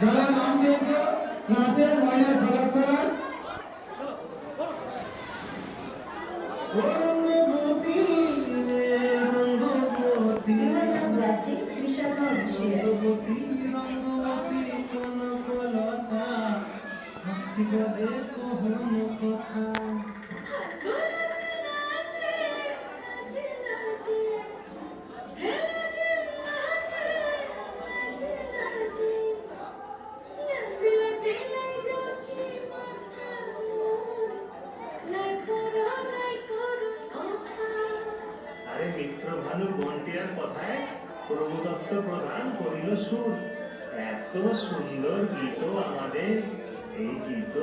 যারা নাম দিয়েছে নাচের মায়ের খেলা ছাড়া রঙ্গবতী রে আরে মিত্র ভানু বন্টিয়ার কথায় প্রভুদত্ত প্রদান করিল সুর। এত সুন্দর গীত আমাদের, এই গীত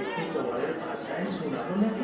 একটু তোমাদের ভাষায় শোনাবো নাকি?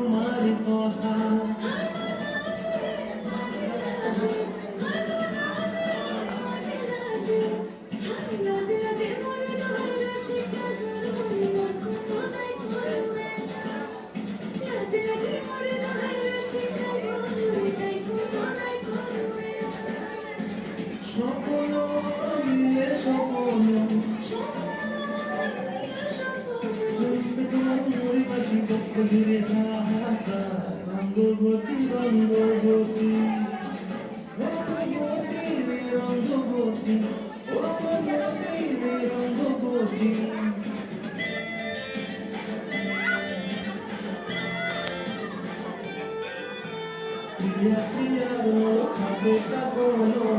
জুড়ে রঙ্গবতী রঙ্গবতী রঙ্গবতী রঙ্গবতী রঙ্গবতী রঙ্গবতী প্রিয়া প্রিয়া রো খাবে কাবনো রবি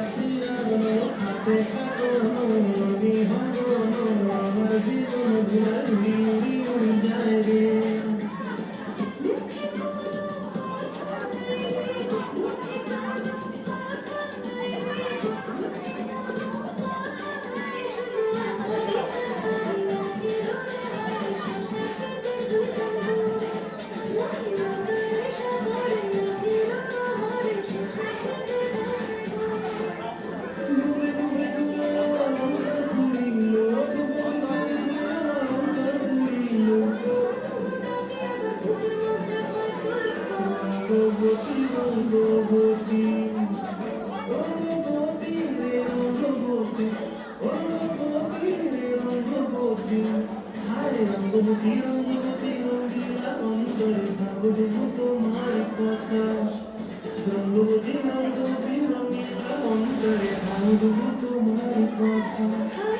どうもよかったです。রঙ্গবতী রঙ্গবতী রঙ্গবতী রে রঙ্গবতী রঙ্গবতী রে রঙ্গবতী হায় রঙ্গবতী রঙ্গবতী রঙ্গিলা অন্তরে ভাববো তোমার কথা রঙ্গবতী রঙ্গবতী রঙ্গিলা অন্তরে ভাববো তোমার কথা